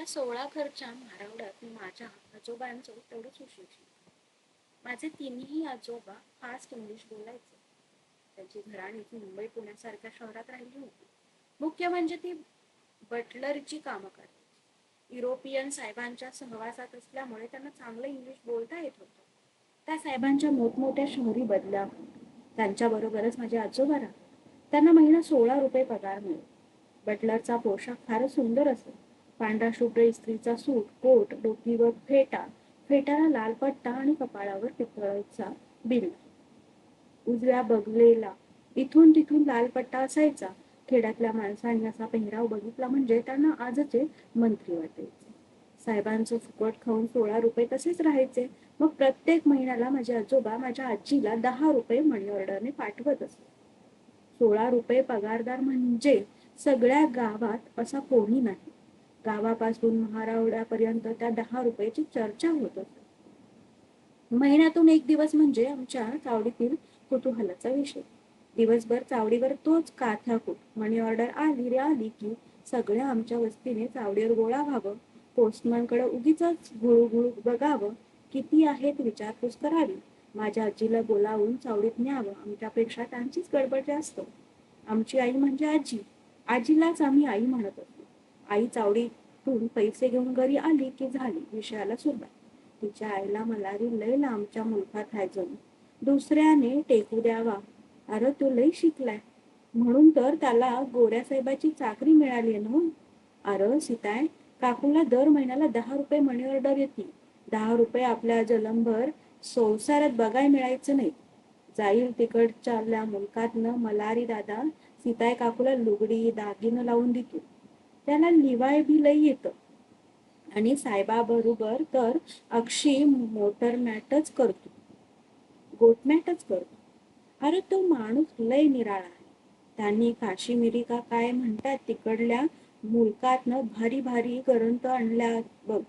त्या सोळा घरच्या म्हारवड्यात मी माझ्या आजोबांचं तेवढंच उशीर माझे तिन्ही आजोबा फास्ट इंग्लिश बोलायचे. त्यांची घराणी मुंबई पुण्यासारख्या शहरात राहिली होती. मुख्य म्हणजे ती बटलरची कामं करायची युरोपियन साहेबांच्या सहवासात असल्यामुळे त्यांना चांगलं इंग्लिश बोलता येत होतं. त्या साहेबांच्या मोठमोठ्या शहरी बदल्या त्यांच्या बरोबरच माझे आजोबा त्यांना महिना सोळा रुपये पगार मिळेल बटलरचा पोशाख फारच सुंदर असेल. पांढरा शुभ्र इस्त्रीचा सूट कोट डोकीवर फेटा फेटाला लाल पट्टा आणि कपाळावर पितळाचा बिल. उजव्या बगलेला इथून तिथून लाल पट्टा असायचा. खेड्यातल्या माणसांनी असा पेहराव बघितला म्हणजे त्यांना आजचे मंत्री वाटायचे. साहेबांचं फुकट खाऊन सोळा रुपये तसेच राहायचे. मग प्रत्येक महिन्याला माझे आजोबा माझ्या आजीला दहा रुपये मनी ऑर्डरने पाठवत असत सोळा रुपये पगारदार म्हणजे सगळ्या गावात असा कोणी नाही. गावापासून महारावड्यापर्यंत त्या दहा रुपयाची चर्चा होत असते महिन्यातून एक दिवस म्हणजे आमच्या चावडीतील कुतूहलाचा विषय. दिवसभर चावडीवर तोच काथाकूट मनी ऑर्डर आली रे आली की सगळ्या आमच्या वस्तीने चावडीवर गोळा व्हावं. पोस्टमॅनकडे उगीच घुळूघुळू बघावं. किती आहेत विचारपूस करावी. माझ्या आजीला बोलावून चावडीत न्यावं. आमच्यापेक्षा त्यांचीच गडबड जास्त. आमची आई म्हणजे आजी. आजीलाच आम्ही आई म्हणत असतो. आई चावडीतून पैसे घेऊन घरी आली की झाली विषयाला सुरुवात. तिच्या आईला मलारी लय लांबच्या मुलखात आहे जणू दुसऱ्याने टेकू द्यावा. अरे तो लय शिकलाय. म्हणून तर त्याला गोऱ्या साहेबाची चाकरी मिळाली ना अरे सीताय काकूला दर महिन्याला दहा रुपये मनी ऑर्डर येते. दहा रुपये आपल्या जलंभर संसारात बघाय मिळायचं नाही. जाईल तिकडच्या मुलकातनं मलारी दादा सीताय काकूला लुगडी दागिनं लावून देतो. त्याला लिवाय बी लई येतं. आणि साहेबा बरोबर तर अक्षी मोटर मॅटच करतो. गोटमॅटच करतो. अरे तो माणूस लय निराळा आहे. त्यांनी काशी का काय म्हणतात तिकडल्या मुलकातनं भारी भारी ग्रंथ आणल्या बघ.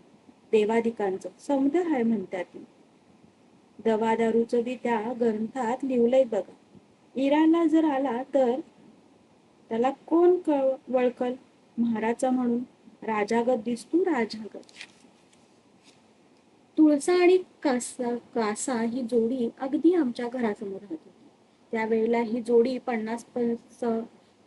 देवाधिकांचं समुद्र आहे म्हणतात ती. दवा दारूचं बी त्या ग्रंथात लिवलंय बघा. इराणला जर आला तर त्याला कोण कळ वळकल? महाराजा म्हणून राजागत दिसतो राजागत तुळसा आणि कासा कासा ही जोडी अगदी आमच्या घरासमोर राहत होती. त्यावेळेला ही जोडी पन्नास पंच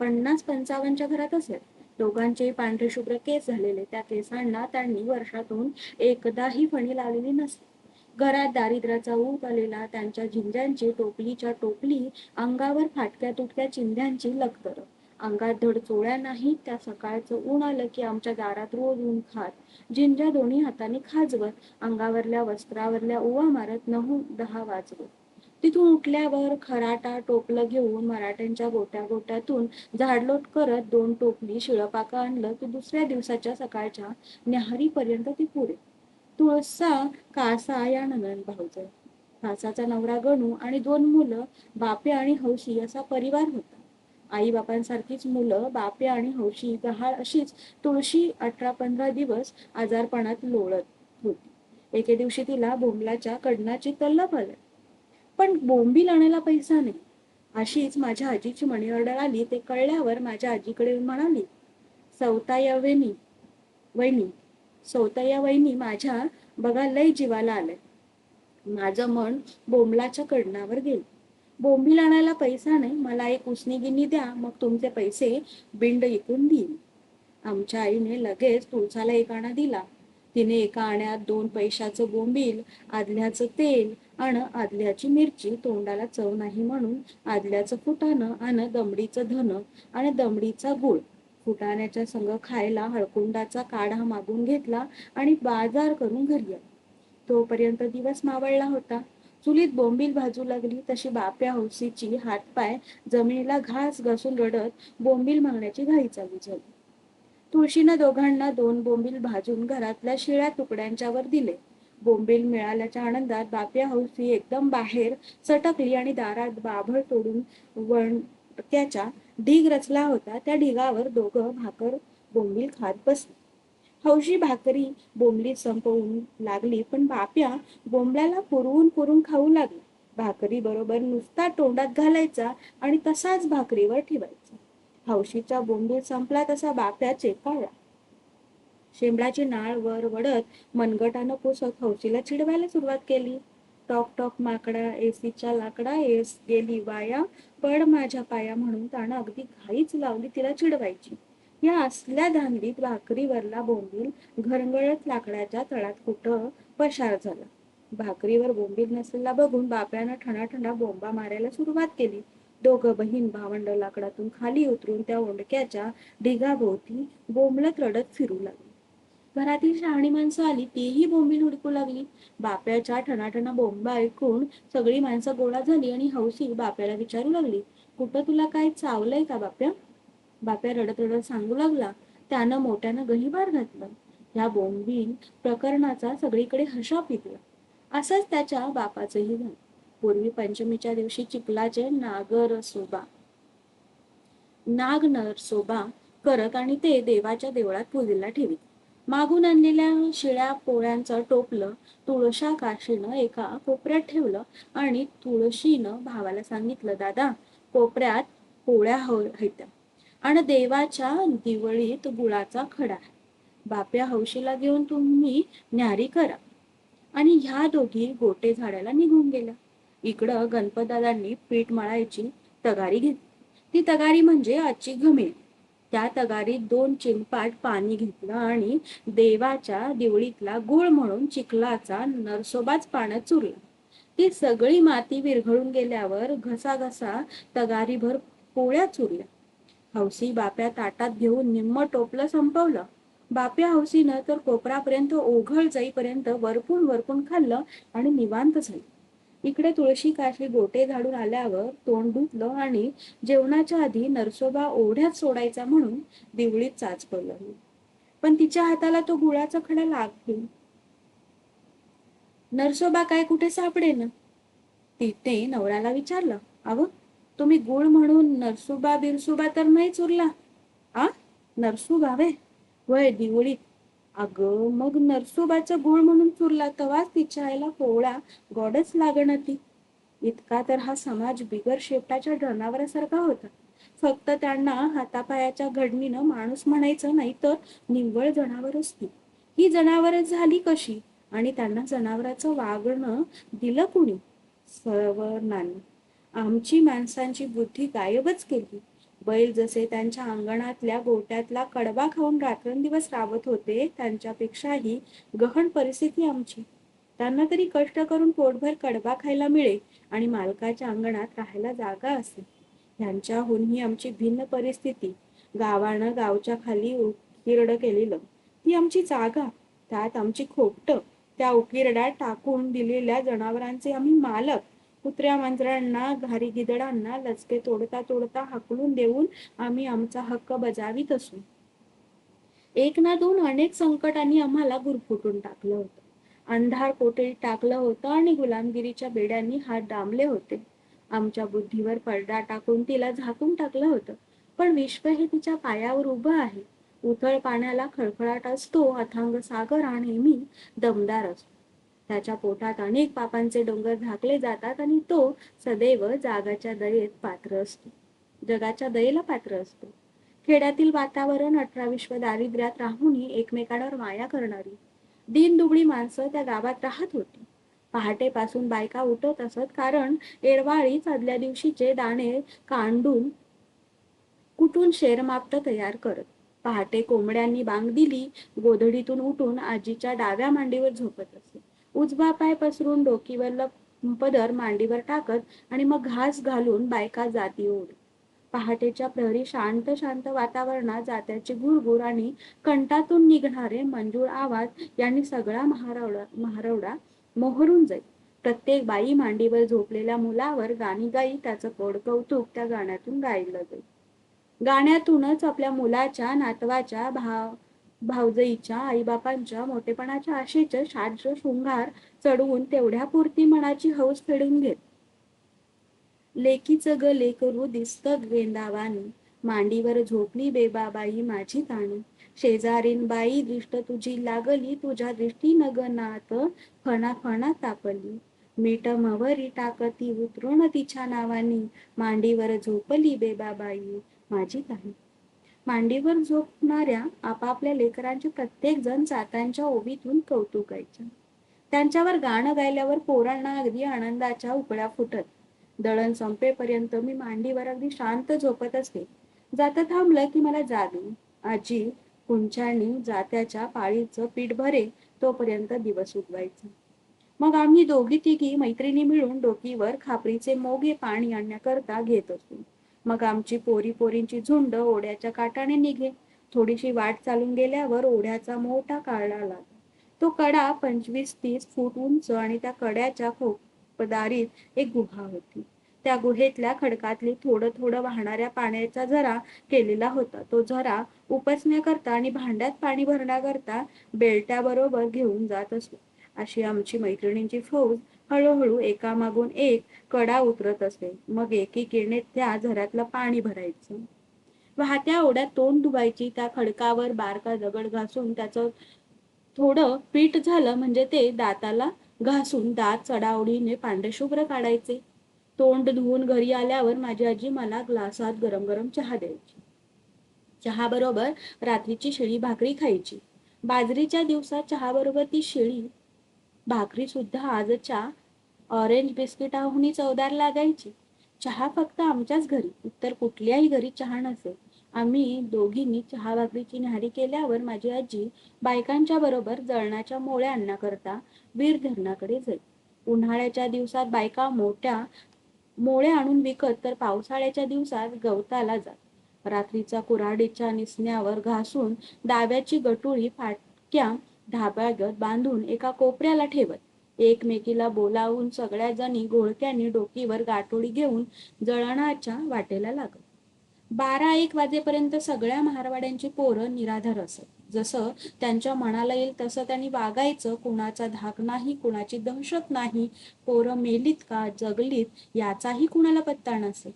पन्नास पंचावन्नच्या घरात असेल. दोघांचे पांढरे शुभ्र केस झालेले. त्या केसांना त्यांनी वर्षातून एकदाही फणी लावलेली नसते. घरात दारिद्र्याचा ऊत आलेला त्यांच्या झिंज्यांची टोपलीच्या टोपली अंगावर फाटक्या तुटक्या चिंध्यांची लखतर. अंगात धड चोळ्या नाही त्या सकाळचं ऊन आलं की आमच्या दारात रोज ऊन खात. जिंजा दोन्ही हाताने खाजवत अंगावरल्या वस्त्रावरल्या उवा मारत नऊ दहा वाजवत तिथून उठल्यावर खराटा टोपलं घेऊन मराठ्यांच्या गोट्या गोट्यातून झाडलोट करत दोन टोपली शिळपाका आणलं की दुसऱ्या दिवसाच्या सकाळच्या न्याहारीपर्यंत ती पुरे. तुळसा कासा या नंदन भाऊच कासाचा नवरा गणू आणि दोन मुलं बापे आणि हौशी असा परिवार होता. आई बापांसारखीच मुलं बापे आणि हौशी गहाळ अशीच तुळशी अठरा पंधरा दिवस आजारपणात लोळत होती. एके दिवशी तिला बोंबलाच्या कडणाची तल्लप आलं. पण बोंबील आणायला पैसा नाही. अशीच माझ्या आजीची मनी ऑर्डर आली ते कळल्यावर माझ्या आजीकडे म्हणाली सौताया वेणी वहिनी सौताया वहिनी माझ्या बघा लय जीवाला आलंय. माझं मन बोंबलाच्या कडणावर गेलं. बोंबील आणायला पैसा नाही मला एक उसनी गिनी द्या मग तुमचे पैसे बिंड इकून देईन. आमच्या आईने लगेच तुळसाला एक आणा दिला. तिने एका आण्यात दोन पैशाचं बोंबील आदल्याचं तेल आणि आदल्याची मिरची तोंडाला चव नाही म्हणून आदल्याचं फुटाणं आणि दमडीचं धन आणि दमडीचा गुळ. फुटाण्याच्या संग खायला हळकुंडाचा काढा मागून घेतला आणि बाजार करून घरी आला. तोपर्यंत दिवस मावळला होता. चुलीत बोंबील भाजू लागली तशी बाप्या हौसीची हातपाय जमिनीला घास घासून रडत बोंबील मागण्याची घाई चालू झाली. तुळशीनं दोघांना दोन बोंबील भाजून घरातल्या शिळ्या तुकड्यांच्यावर दिले. बोंबील मिळाल्याच्या आनंदात बाप्या हौसी एकदम बाहेर सटकली आणि दारात बाभळ तोडून वणक्याच्या ढीग रचला होता. त्या ढिगावर दोघं भाकर बोंबील खात बसली. हौशी भाकरी बोंबली संपवून लागली पण बाप्या बोंबल्याला पुरवून पुरून खाऊ लागला भाकरी बरोबर नुसता तोंडात घालायचा आणि तसाच भाकरीवर ठेवायचा. हौशीचा बोंबील संपला तसा बाप्या चेपाळला. शेंबडाची नाळ वर वडत मनगटानं पुसत हौशीला चिडवायला सुरुवात केली. टॉक टॉक माकडा एसीच्या लाकडा एस गेली वाया पड माझ्या पाया म्हणून त्यानं अगदी घाईच लावली तिला चिडवायची. या असल्या धांदीत भाकरीवरला बोंबील घरंगळत लाकडाच्या तळात कुठं पशार झाला? भाकरीवर बोंबील नसलेला बघून बाप्यानं ठणाठणा बोंबा मारायला सुरुवात केली. दोघं बहीण भावंड लाकडातून खाली उतरून त्या ओंडक्याच्या ढिगाभोवती बोंबलत रडत फिरू लागली. घरातील शहाणी माणसं आली तीही बोंबील हुडकू लागली. बाप्याच्या ठणाठणा बोंबा ऐकून सगळी माणसं गोळा झाली आणि हौसी बाप्याला विचारू लागली कुठं तुला काय चावलंय का बाप्या? बाप्या रडत रडत सांगू लागला त्यानं मोठ्यानं गहिबार घातलं. या बोंबील प्रकरणाचा सगळीकडे हशा फिरला असंच त्याच्या बापाचंही झालं. पूर्वी पंचमीच्या दिवशी चिखलाचे नागरसोबा नाग नरसोबा करत आणि ते देवाच्या देवळात पूजेला ठेवीत. मागून आणलेल्या शिळ्या पोळ्यांचं टोपलं तुळशा काशीनं एका कोपऱ्यात ठेवलं आणि तुळशीनं भावाला सांगितलं दादा कोपऱ्यात पोळ्या होत्या आणि देवाच्या दिवळीत गुळाचा खडा. बाप्या हौशीला घेऊन तुम्ही न्यारी करा. आणि ह्या दोघी गोटे झाडाला निघून गेल्या इकडं गणपतदादांनी पीठ मळायची तगारी घेतली. ती तगारी म्हणजे आजची घमेल. त्या तगारीत दोन चिंपाट पाणी घेतलं आणि देवाच्या दिवळीतला गुळ म्हणून चिखलाचा नरसोबाच पाण्यात चुरला. ती सगळी माती विरघळून गेल्यावर घसा घसा तगारीभर पोळ्या चुरल्या. हौसी बाप्या ताटात घेऊन निम्म टोपलं संपवलं. बाप्या हौसीनं तर कोपरापर्यंत ओघळ जाईपर्यंत वरपून वरपून खाल्लं आणि निवांत झालं. इकडे तुळशी काशी गोटे झाडून आल्यावर तोंड धुतलं आणि जेवणाच्या आधी नरसोबा ओढ्यात सोडायचा म्हणून दिवळीत चाच पडलं. पण तिच्या हाताला तो गुळाचा खडा लागली नरसोबा काय कुठे सापडे ना तिथे नवऱ्याला विचारलं अव तुम्ही गुळ म्हणून नरसुबा बिरसुबा तर नाही चुरला. आ? नरसुबा वे वय दिवळीत अगं मग नरसुबाचं गुळ म्हणून चुरला तवाच तिच्या आईला पोळा गोडच लागण ती. इतका तर हा समाज बिगर शेपटाच्या जनावरासारखा होता. फक्त त्यांना हातापायाच्या घडणीनं माणूस म्हणायचं नाही तर निव्वळ जनावरच ती. ही जनावर झाली कशी? आणि त्यांना जनावराचं वागणं दिलं कुणी? सवर्णांनी आमची माणसांची बुद्धी गायबच केली. बैल जसे त्यांच्या अंगणातल्या गोट्यातला कडबा खाऊन रात्रंदिवस राबत होते त्यांच्यापेक्षाही गहन परिस्थिती आमची. त्यांना तरी कष्ट करून पोटभर कडबा खायला मिळे आणि मालकाच्या अंगणात राहायला जागा असे. ह्यांच्याहूनही आमची भिन्न परिस्थिती गावानं गावच्या खाली उकिरड केलेलं. ती आमची जागा त्यात आमची खोपट त्या उकिरड्यात टाकून दिलेल्या जनावरांचे आम्ही मालक कुत्र्या मांजरांना घारी गिदडांना लचके तोडता तोडता हकलून देऊन आम्ही आमचा हक्क बजावीत असू. एक ना दोन अनेक संकटांनी आम्हाला गुरफुटून टाकलं होतं. अंधार कोठडीत टाकलं होतं आणि गुलामगिरीच्या बेड्यांनी हात डांबले होते. आमच्या बुद्धीवर पडदा टाकून तिला झाकून टाकलं होतं. पण विश्व हे तिच्या पायावर उभं आहे. उथळ पाण्याला खळखळाट असतो अथांग सागर आणि मी दमदार असतो. त्याच्या पोटात अनेक पापांचे डोंगर झाकले जातात आणि तो सदैव जागाच्या दयेत पात्र असतो. जगाच्या दयेला पात्र असतो. खेड्यातील वातावरण अठरा विश्व दारिद्र्यात राहूनही एकमेकांवर माया करणारी दिन दुबळी माणसं त्या गावात राहत होती. पहाटेपासून बायका उठत असत कारण एरवाळीच आदल्या दिवशीचे दाणे कांडून कुठून शेरमाप्त तयार करत. पहाटे कोंबड्यांनी बांग दिली गोधडीतून उठून आजीच्या डाव्या मांडीवर झोपत असे. उजवा पाय पसरून डोकीवर पदर मांडीवर टाकत आणि मग घास घालून बायका जाती ओढ. पहाटेच्या प्रहरी शांत शांत वातावरणात जात्याचे गुरगुर आणि कंठातून निघणारे मंजूळ आवाज यांनी सगळा महारवडा महारवडा मोहरून जाईल प्रत्येक बाई मांडीवर झोपलेल्या मुलावर गाणी गाई त्याचं कोड कौतुक त्या गाण्यातून गायलं जाईल गाण्यातूनच आपल्या मुलाच्या नातवाच्या भाव भावजईच्या आईबापांच्या मोठेपणाच्या आशेचे शाज्र शृंगार चढवून तेवढ्या पुरती मनाची हौस फेडून घेत. लेकीच ग लेकरू दिसत गेंदावानी मांडीवर झोपली बेबाबाई माझी ताणी. शेजारीन बाई दृष्ट तुझी लागली तुझ्या दृष्टी नगनात फणा फणा तापली. मीठ मवरी टाकती उतरून तिच्या नावानी मांडीवर झोपली बेबाबाई माझी ताणी. मांडीवर झोपणाऱ्या आपापल्या लेकरांचे प्रत्येक जण चातांच्या ओबीतून कौतुकायच्या त्यांच्यावर गाणं गायल्यावर पोरांना अगदी आनंदाच्या उकळ्या फुटत. दळण संपेपर्यंत मी मांडीवर अगदी शांत झोपत असते. जातं थांबलं की मला जादू. आजी कुंचाणी जात्याच्या पाळीचं पीठ भरे तोपर्यंत दिवस उगवायचा. मग आम्ही दोघी तिघी मैत्रिणी मिळून डोकीवर खापरीचे मोगे पाणी आणण्याकरता घेत असतो मग आमची पोरी पोरींची झुंड ओढ्याच्या काटाने निघे. थोडीशी वाट चालून गेल्यावर ओढ्याचा मोठा काळा लागला तो कडा पंचवीस तीस फूट उंच आणि त्या कड्याच्या खोपदारीत एक गुहा होती. त्या गुहेतल्या खडकातली थोडं थोडं वाहणाऱ्या पाण्याचा झरा केलेला होता. तो झरा उपसण्याकरता आणि भांड्यात पाणी भरण्याकरता बेलट्याबरोबर घेऊन जात असतो. अशी आमची मैत्रिणींची फौज हळूहळू एकामागून एक कडा उतरत असे. मग एकीकडे त्या झऱ्यातलं पाणी भरायचं. वाहत्या ओढ्यात तोंड धुवायची त्या खडकावर बारका दगड घासून त्याचं थोडं पीठ झालं म्हणजे ते दाताला घासून दात चढावडीने पांढरेशुभ्र काढायचे. तोंड धुवून घरी आल्यावर माझी आजी मला ग्लासात गरम गरम चहा द्यायची. चहा बरोबर रात्रीची शिळी भाकरी खायची. बाजरीच्या दिवसात चहा बरोबर ती शिळी भाकरी सुद्धा आजच्या ऑरेंज बिस्किटाहूनही चवदार लागायची. चहा फक्त आमच्याच घरी इतर कुठल्याही घरी चहा नसे आम्ही दोघींनी चहा भाकरीची न्याहारी केल्यावर माझी आजी बायकांच्या बरोबर जळणाच्या मोळ्या आणण्याकरता वीर धरणाकडे जाई. उन्हाळ्याच्या दिवसात बायका मोठ्या मोळे आणून विकत तर पावसाळ्याच्या दिवसात गवताला जात. रात्रीचा कुऱ्हाडीच्या निसण्यावर घासून दाव्याची गटुळी फाटक्या धाब्यागत बांधून एका कोपऱ्याला ठेवत. एकमेकीला बोलावून सगळ्या जणी घोळक्यानी डोकीवर गाठोडी घेऊन जळणाच्या वाटेला लागत. बारा एक वाजेपर्यंत सगळ्या महारवाड्यांची पोरं निराधार असत. जसं त्यांच्या मनाला येईल तसं त्यांनी वागायचं कुणाचा धाक नाही कुणाची दहशत नाही पोरं मेलीत का जगलीत याचाही कुणाला पत्ता नसे.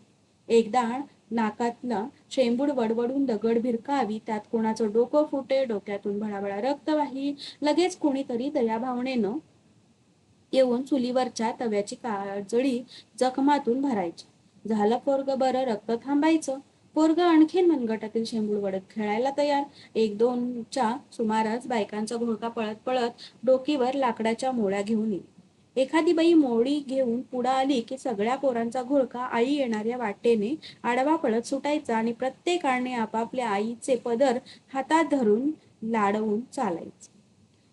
एकदा नाकातनं शेंबूड वडवडून दगड भिरकावी त्यात कोणाचं डोकं फुटे डोक्यातून भळाभळा रक्त वाही लगेच कोणीतरी दयाभावनेनं येऊन चुलीवरच्या तव्याची काळजळी जखमातून भरायची. झालं पोरग बरं रक्त थांबायचं. पोरग आणखीन मनगटातील शेंबूड वडत खेळायला तयार. एक दोनच्या सुमारास बायकांचा घोळका पळत पळत डोकीवर लाकडाच्या मोळ्या घेऊन येईल. एखादी बाई मोळी घेऊन पुढं आली की सगळ्या पोरांचा घोळका आई येणाऱ्या वाटेने आडवा पळत सुटायचा आणि प्रत्येकाने आपापल्या आईचे पदर हातात धरून लाडवून चालायचे.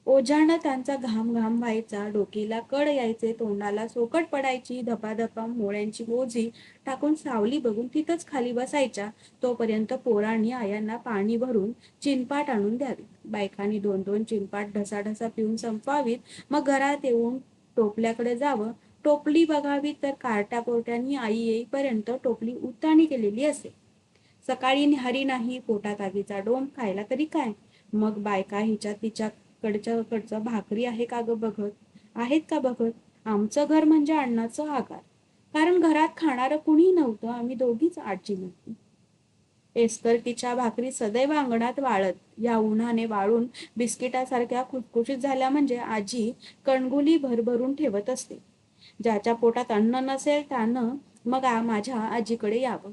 ओझानं त्यांचा घाम घाम व्हायचा डोकीला कड यायचे तोंडाला सोकट पडायची धपाधपा मोळ्यांची मोजी टाकून सावली बघून तिथंच खाली बसायच्या. तोपर्यंत पोरांनी आयांना पाणी भरून चिनपाट आणून द्यावी. बायकांनी दोन दोन चिनपाट ढसाढसा पिऊन संपवावीत. मग घरात येऊन टोपल्याकडे जावं. टोपली बघावी तर कारट्या पोरट्यांनी आई येईपर्यंत टोपली उताणी केलेली असे. सकाळी निहारी नाही पोटात आगीचा डोम खायला तरी काय? मग बायका हिच्या तिच्याकडच्या कडचं भाकरी आहे का ग बघत? आहेत का बघत? आमचं घर म्हणजे अण्णाचं आकार कारण घरात खाणारं कुणी नव्हतं आम्ही दोघीच आजी नव्हती. एस्कर्टीच्या भाकरी सदैव अंगणात वाळत. या उन्हाने वाळून बिस्किटासारख्या खुटखुशीत झाल्या म्हणजे आजी कणगुली भरभरून ठेवत असते. ज्याच्या पोटात अन्न नसेल त्यानं मग माझ्या आजीकडे यावं.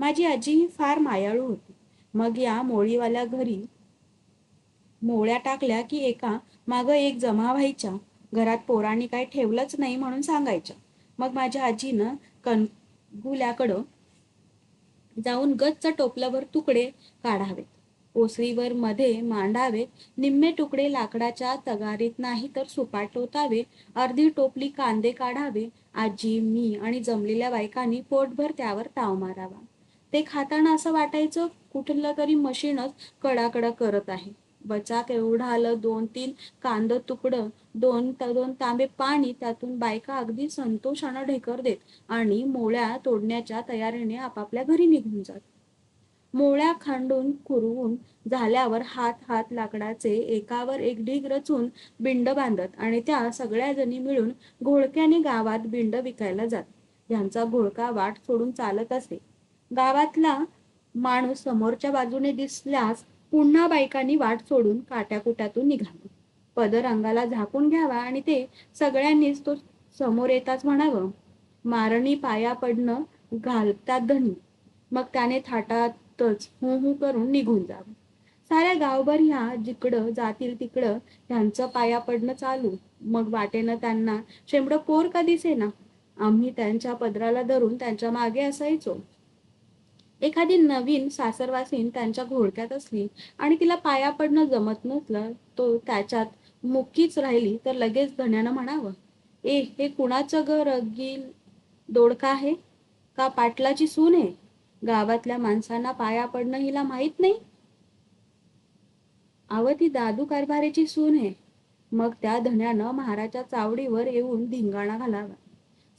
माझी आजी फार मायाळू होती. मग या मोळीवाल्या घरी मोळ्या टाकल्या की एका माग एक जमा व्हायच्या. घरात पोरांनी काय ठेवलंच नाही म्हणून सांगायच्या. मग माझ्या आजीनं कणगुल्याकडं जाऊन गच्च टोपल्यावर तुकडे काढावेत. ओसरीवर मध्ये मांडावे निम्मे तुकडे लाकडाच्या तगारीत नाही तर सुपाट टोतावे अर्धी टोपली कांदे काढावे आजी मी आणि जमलेल्या बायकांनी पोटभर त्यावर ताव मारावा. ते खाताना असं वाटायचं कुठलं तरी मशीनच कडाकडा करत आहे. बचाक एवढं आलं दोन तीन कांद तुकडं दोन दोन तांबे पाणी त्यातून बायका अगदी संतोषानं ढेकर देत आणि मोळ्या तोडण्याच्या तयारीने आपापल्या घरी निघून जात. मोळ्या खांडून कुरवून झाल्यावर हात हात लाकडाचे एकावर एक ढीग रचून बिंड बांधत आणि त्या सगळ्या जणी मिळून घोळक्याने गावात बिंड विकायला जात. यांचा घोळका वाट सोडून चालत असे. गावातला माणूस समोरच्या बाजूने दिसल्यास पुन्हा बायकांनी वाट सोडून काट्याकुट्यातून निघावं. पदर अंगाला झाकून घ्यावा आणि ते सगळ्यांनीच तो समोर येताच म्हणावं मारणी पाया पडणं घालतात धनी. मग त्याने थाटातच हू हू करून निघून जावं. साऱ्या गावभर ह्या जिकडं जातील तिकडं ह्यांचं पाया पडणं चालू. मग वाटेनं त्यांना शेंबडं पोर का दिसेना? आम्ही त्यांच्या पदराला धरून त्यांच्या मागे असायचो. एखादी नवीन सासरवासीन त्यांच्या घोळक्यात असली आणि तिला पाया पडणं जमत नसलं तो त्याच्यात मुक्कीच राहिली तर लगेच धण्यानं म्हणावं ए हे कुणाचं ग रगील दोडका आहे? का पाटलाची सून आहे? गावातल्या माणसांना पाया पडणं हिला माहीत नाही? आव ती दादू कारभारीची सून आहे. मग त्या धण्यानं महाराच्या चावडीवर येऊन धिंगाणा घालावा.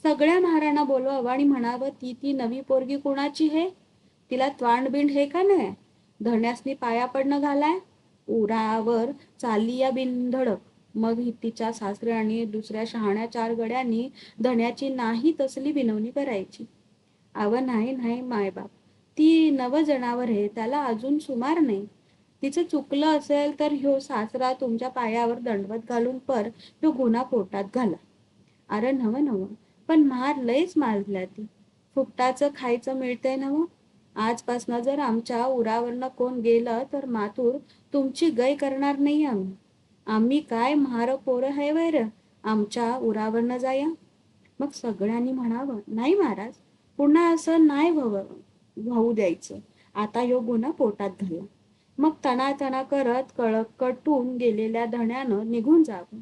सगळ्या महाराणा बोलवावं आणि म्हणावं ती ती नवी पोरगी कोणाची आहे तिला त्वांडबिंड हे का नाही धण्यासनी पाया पडणं घालाय? उरावर चालली या बिनधडक. मग ही तिच्या सासरे आणि दुसऱ्या शहाण्या चार गड्यांनी धण्याची नाही तसली विनवणी करायची. अव नाही नाही मायबाप. ती नव जनावर आहे त्याला अजून सुमार नाही. तिचं चुकलं असेल तर ह्यो सासरा तुमच्या पायावर दंडवत घालून पर ह्यो गुन्हा पोटात घाला. अरे नव नव. पण मार लयच मारल्या ती. फुकटाचं खायचं मिळतंय नव? आजपासनं जर आमच्या उरावरनं कोण गेलं तर मातूर तुमची गय करणार नाही आम्ही. आम्ही काय म्हार पोरं आहे वैर? आमच्या उरावरनं जाया. मग सगळ्यांनी म्हणावं नाही महाराज पुन्हा असं नाही व्हावं. वाहू द्यायचं. आता ह्यो गुन्हा पोटात घाला मग तना तना करत कळकटून गेलेल्या धण्यानं निघून जावं.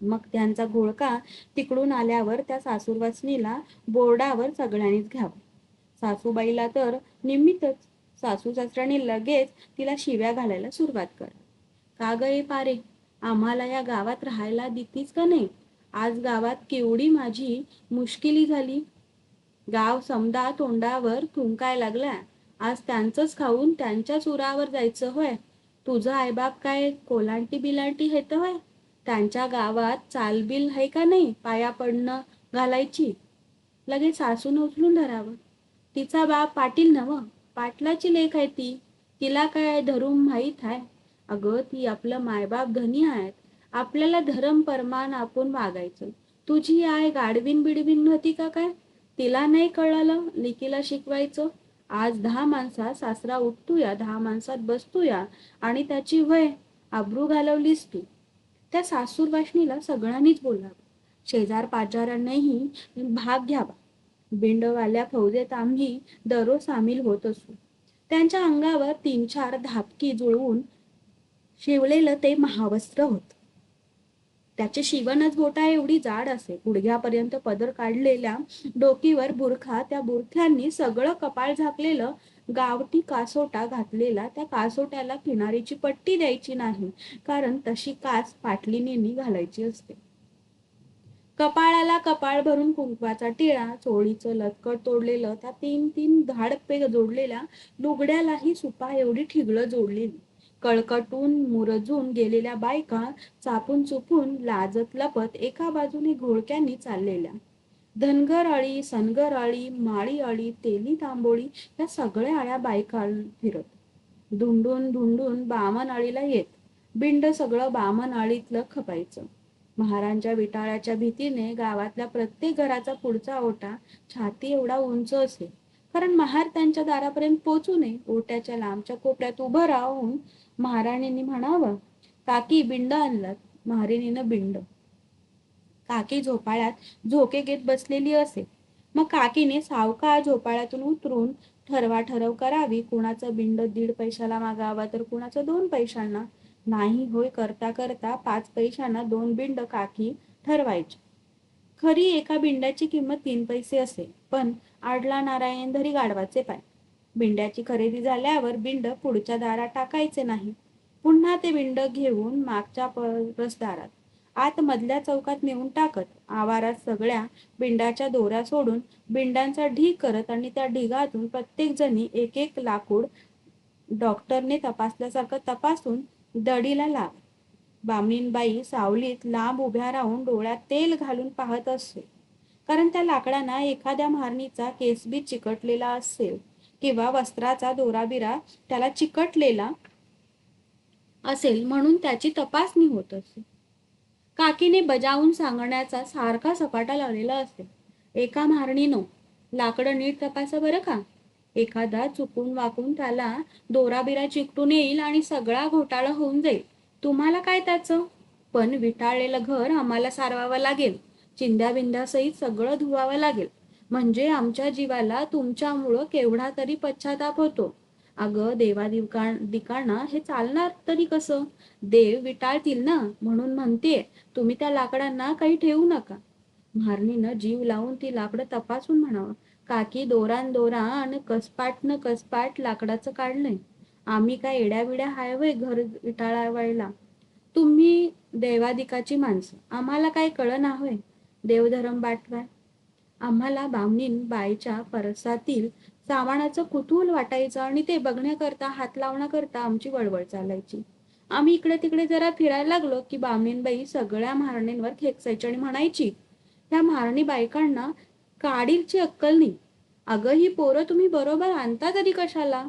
मग त्यांचा घोळका तिकडून आल्यावर त्या सासूरवासनीला बोर्डावर सगळ्यांनीच घ्यावं. सासूबाईला तर निमित्तच सासू सासऱ्याने लगेच तिला शिव्या घालायला सुरुवात कर. का ग पारे? आम्हाला या गावात राहायला देतीच का नाही? आज गावात केवढी माझी मुश्किली झाली. गाव समदा तोंडावर थुंकाय लागला. आज त्यांचंच खाऊन त्यांच्याच उरावर जायचं होय. तुझं आईबाप काय कोलांटी बिलांटी हेत होय? त्यांच्या गावात चालबिल आहे का नाही पाया पडणं घालायची? लगेच सासून उचलून धरावं. तिचा बाप पाटील नव पाटलाची लेख आहे ती. तिला काय धरून माहीत आहे अगं ती आपलं मायबाप धनी आहेत आपल्याला धरम परमान आपण वागायचं. तुझी आय गाडवीन बिडवीन नव्हती का काय? तिला नाही कळालं लिकीला शिकवायचं? आज दहा माणसात सासरा उठतोया दहा माणसात बसतूया आणि त्याची वय आबरू घालवलीस तू. त्या सासूर वाशनीला सगळ्यांनीच बोलावं. शेजार पाजाऱ्यांनाही भाग घ्यावा. बिंडवाल्या फौजेत आम्ही दररोज सामील होत असू. त्यांच्या अंगावर तीन चार धापकी जुळवून शिवलेलं ते महावस्त्र होत. त्याचे शिवणच बोटा एवढी जाड असे. गुडघ्यापर्यंत पदर काढलेल्या डोकीवर बुरखा त्या बुरख्यांनी सगळं कपाळ झाकलेलं गावठी कासोटा घातलेला. त्या कासोट्याला किनारीची पट्टी द्यायची नाही कारण तशी कास पाटलीने घालायची असते. कपाळाला कपाळ भरून कुंकवाचा टिळा चोळीचं लटकट तोडलेलं त्या तीन तीन धाडपे जोडलेल्या लुगड्यालाही सुपा एवढी ठिगळं जोडलेली कळकटून मुरजून गेलेल्या बायका चापून चुपून लाजत लपत एका बाजूने घोळक्यांनी चाललेल्या. धनगर अळी सनगर अळी माळी अळी तेली तांबोळी या सगळ्या आळ्या बायका फिरत. धुंडून धुंडून बामन अळीला येत. बिंड सगळं बामन अळीतलं खपायचं. महारांच्या विटाळ्याच्या भीतीने गावातल्या प्रत्येक घराचा पुढचा ओटा छाती एवढा उंच असे. कारण महार त्यांच्या दारापर्यंत पोचू नये ओट्याच्या लांबच्या कोपऱ्यात उभं राहून महाराणींनी म्हणावं काकी बिंड आणलात. महारिणीनं बिंड. काकी झोपाळ्यात झोके घेत बसलेली असे. मग काकीने सावका झोपाळ्यातून उतरून ठरवा ठरव करावी कुणाचं बिंड दीड पैशाला मागावा तर कुणाचं दोन पैशांना. नाही होय करता करता पाच पैशांना दोन बिंड काकी ठरवायची. खरी एका बिंड्याची किंमत तीन पैसे असे पण आडला नारायण धरी गाडवाचे पाय. बिंड्याची खरेदी झाल्यावर बिंड पुढच्या दारात टाकायचे नाही. पुन्हा ते बिंड घेऊन मागच्या परसदारात आत मधल्या चौकात नेऊन टाकत आवारात सगळ्या बिंडाच्या दोऱ्या सोडून बिंडांचा ढीग करत आणि त्या ढिगातून प्रत्येक जणी एक एक लाकूड डॉक्टरने तपासल्यासारखं तपासून दडीला लाव. बामणीनबाई सावलीत लांब उभ्या राहून डोळ्यात तेल घालून पाहत असे. कारण त्या लाकडांना एखाद्या महारणीचा केसबी चिकटलेला असेल किंवा वस्त्राचा दोराबिरा त्याला चिकटलेला असेल म्हणून त्याची तपासणी होत असे. काकीने बजावून सांगण्याचा सारखा सपाटा लावलेला असेल एका महारणीनो लाकडं नीट तपासा बरं का? एखादा चुकून वाकून त्याला दोराबिरा चिकटून येईल आणि सगळा घोटाळा होऊन जाईल. तुम्हाला काय त्याचं? पण विटाळलेलं घर आम्हाला सारवावं लागेल. चिंध्या बिंध्यासहित सगळं धुवावं लागेल. म्हणजे आमच्या जीवाला तुमच्यामुळं केवढा तरी पश्चाताप होतो. अगं देवा दिकांना हे चालणार तरी कसं? देव विटाळतील ना? म्हणून म्हणते तुम्ही त्या लाकडांना काही ठेवू नका. म्हारणीनं जीव लावून ती लाकडं तपासून म्हणावं काकी दोरान दोरा आणि कसपाट न कसपाट लाकडाचं काढलंय आम्ही काय एड्या हाय वय घर विटाळावायला तुम्ही देवादिकाची माणसं आम्हाला काय कळ ना होय देवधर्म बाटवाय. आम्हाला बामणीन बाईच्या परसातील सामानाचं कुतूहल वाटायचं आणि ते बघण्याकरता हात लावण्याकरता आमची वळवळ चालायची. आम्ही इकडे तिकडे जरा फिरायला लागलो की बाई सगळ्या महारणींवर खेकसायची आणि म्हणायची त्या महारणी बायकांना काडीलची अक्कल नाही. अगं ही पोरं तुम्ही बरोबर आणता तरी कशाला?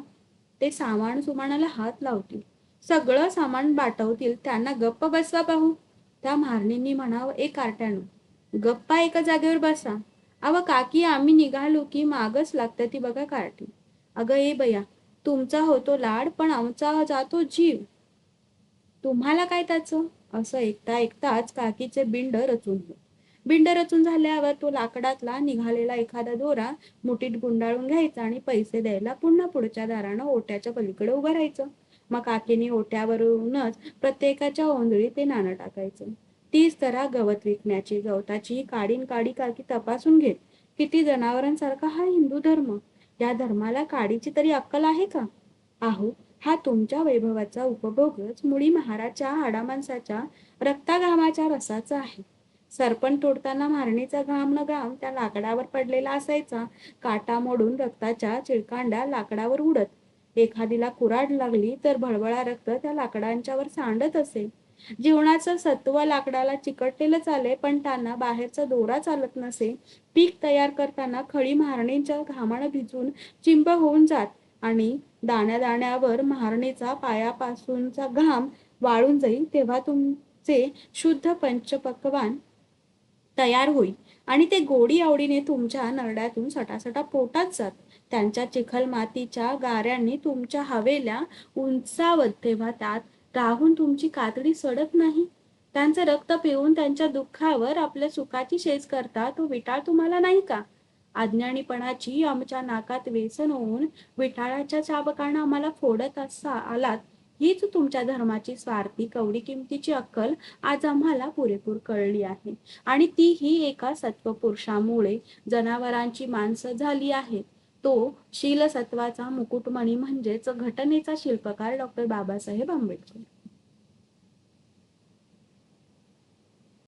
ते सामान सुमानाला हात लावतील. सगळं सामान बाटवतील. त्यांना गप्प बसवा पाहू. त्या महारणींनी म्हणावं एक कार्ट्यानं गप्पा एका जागेवर बसा. अव काकी आम्ही निघालो की मागच लागतं ती बघा कार्टी. अगं ए बया तुमचा होतो लाड पण आमचा जातो जीव. तुम्हाला काय त्याचं? असं ऐकता ऐकताच काकीचे बिंड रचून भिंड रचून झाल्यावर तो लाकडातला निघालेला एखादा दोरा मुठीत गुंडाळून घ्यायचा आणि पैसे द्यायला पुन्हा पुढच्या दारानं ओट्याच्या पलीकडे उभं राहायचं. मग काकीने ओट्यावरूनच प्रत्येकाच्या ओंधळी ते नाणं टाकायचं. तीच तरा गवत विकण्याची गवताची काडीन काडी काकी तपासून घेत किती जनावरांसारखा हा हिंदू धर्म. या धर्माला काडीची तरी अक्कल आहे का? आहो हा तुमच्या वैभवाचा उपभोगच मुळी महाराजच्या हाडामांसाच्या रक्ताघामाच्या रसाचा आहे. सरपण तोडताना मारणीचा घाम न घाम त्या लाकडावर पडलेला असायचा. काटा मोडून रक्ताच्या चिळकांड्या लाकडावर उडत. एखादीला कुराड लागली तर भळभळा रक्त त्या लाकडांच्यावर सांडत असे. जीवनाचं सत्व लाकडाला चिकटलेलं चाले पण त्यांना बाहेरचा दोरा चालत नसे. पीक तयार करताना खळी मारणीच्या घामानं भिजून चिंब होऊन जात आणि दाण्या दाण्यावर पायापासूनचा घाम वाळून जाईल तेव्हा तुमचे शुद्ध पंचपक्वान तयार होईल. आणि ते गोडी आवडीने तुमच्या नरड्यातून सटासटा पोटात जात. त्यांच्या चिखल मातीच्या गाऱ्यांनी तुमच्या हवेल्या उंचावत तेव्हा त्यात राहून तुमची कातडी सडत नाही. त्यांचं रक्त पिऊन त्यांच्या दुःखावर आपल्या सुखाची शेज करता तो विटाळ तुम्हाला नाही का? अज्ञानीपणाची आमच्या नाकात वेसन होऊन विटाळाच्या चाबकानं आम्हाला फोडत असा आलात. हीच तुमच्या धर्माची स्वार्थी कवडी किमतीची अक्कल आज आम्हाला पुरेपूर कळली आहे. आणि ती ही एका सत्वपुरुषामुळे जनावरांची माणसं झाली आहेत. तो शीलसत्वाचा मुकुटमणी म्हणजेच घटनेचा शिल्पकार डॉक्टर बाबासाहेब आंबेडकर.